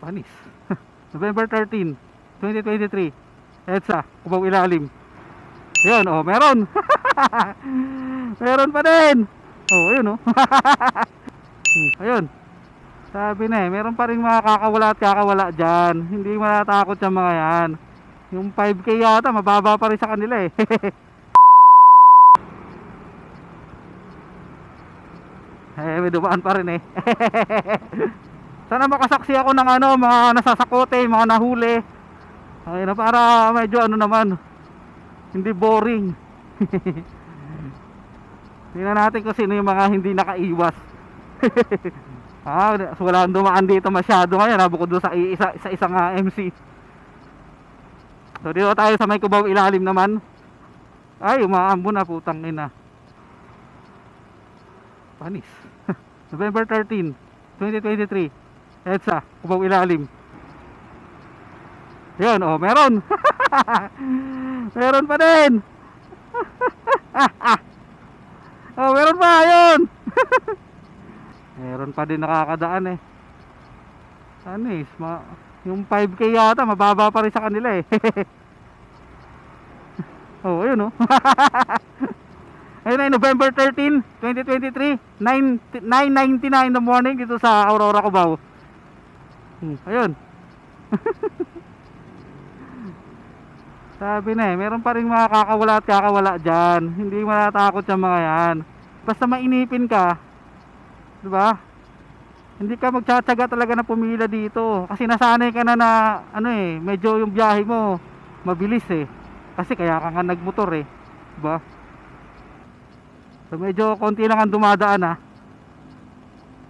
Panis. November 13, 2023. EDSA, Cubao Ilalim. Yun, oh, meron. meron pa din. Oh, ayun, oh. Ayun. Sabi na eh, meron pa rin mga kakawala at kakawala dyan. Hindi matatakot yung mga yan. Yung 5K yata, mababa pa rin sa kanila eh. eh, may dumaan pa rin eh. Sana makasaksi ako ng ano, mga nasasakote, mga nahuli. Ay na para medyo ano naman, hindi boring. Tingnan natin kung sino yung mga hindi nakaiwas. ah, so wala nang dumaan dito masyado ngayon, ha, bukod doon sa isa, sa isang ah, MC. So dito tayo sa may kubaw ilalim naman. Ay, umaambo na putang ina. Panis. November 13, 2023. EDSA, kubaw ilalim. Yun, oh, meron. meron pa din. oh, meron pa, yun. meron pa din nakakadaan eh. Ano eh, ma yung 5k yata, mababa pa rin sa kanila eh. oh, ayun oh. Ayun ay November 13, 2023, 9 9:99 in the morning dito sa Aurora Cubao. Hmm, ayun. Sabi na eh, meron pa rin mga kakawala at kakawala dyan. Hindi matatakot yung mga yan. Basta mainipin ka, di ba? Hindi ka magtsatsaga talaga na pumila dito. Kasi nasanay ka na na, ano eh, medyo yung biyahe mo, mabilis eh. Kasi kaya ka nga nagmotor eh. Di ba? So medyo konti lang ang dumadaan ah.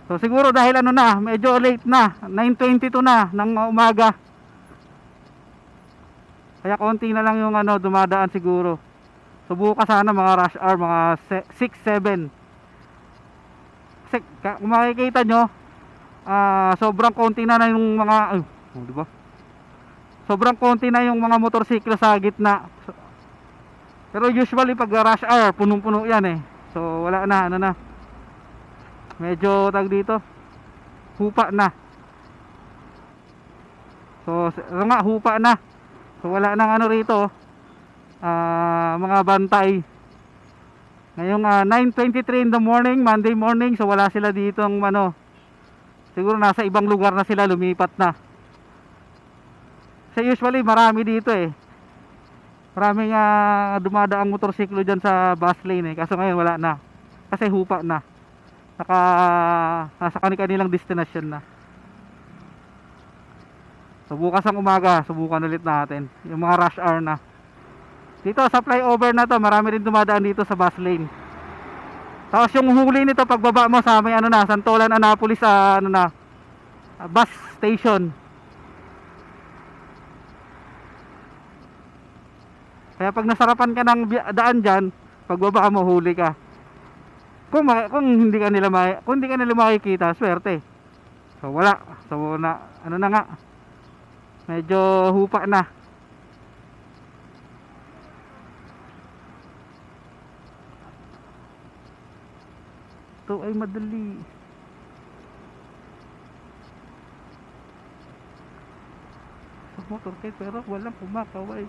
So siguro dahil ano na, medyo late na, 9.22 na ng umaga. Kaya konti na lang yung ano dumadaan siguro. Subukan sana mga rush hour, mga 6, 7. Kasi ka- kung makikita nyo, ah, sobrang konti na na yung mga, ay, oh, di ba? Sobrang konti na yung mga motorsiklo sa gitna. So- pero usually pag rush hour, punong-puno yan eh. So wala na, ano na. Medyo tag dito. Hupa na. So s- ano nga, hupa na. So wala nang ano rito. Ah, mga bantay. Ngayong ah, 9:23 in the morning, Monday morning, so wala sila dito ng ano. Siguro nasa ibang lugar na sila lumipat na. Kasi usually marami dito eh. Maraming ah, dumadaang motorsiklo dyan sa bus lane eh. Kaso ngayon wala na. Kasi hupa na. Naka, nasa kanilang destination na. So bukas ang umaga, subukan ulit natin. Yung mga rush hour na. Dito sa flyover na to, marami rin dumadaan dito sa bus lane. Tapos yung huli nito pagbaba mo sa may ano na, Santolan Annapolis sa ano na, bus station. Kaya pag nasarapan ka ng daan diyan, pagbaba mo huli ka. Kung kung hindi ka nila ma- kung hindi ka nila makikita, swerte. So wala. So na ano na nga. Medyo hupa na. Ito ay madali. Motor kay pero walang kumakaway.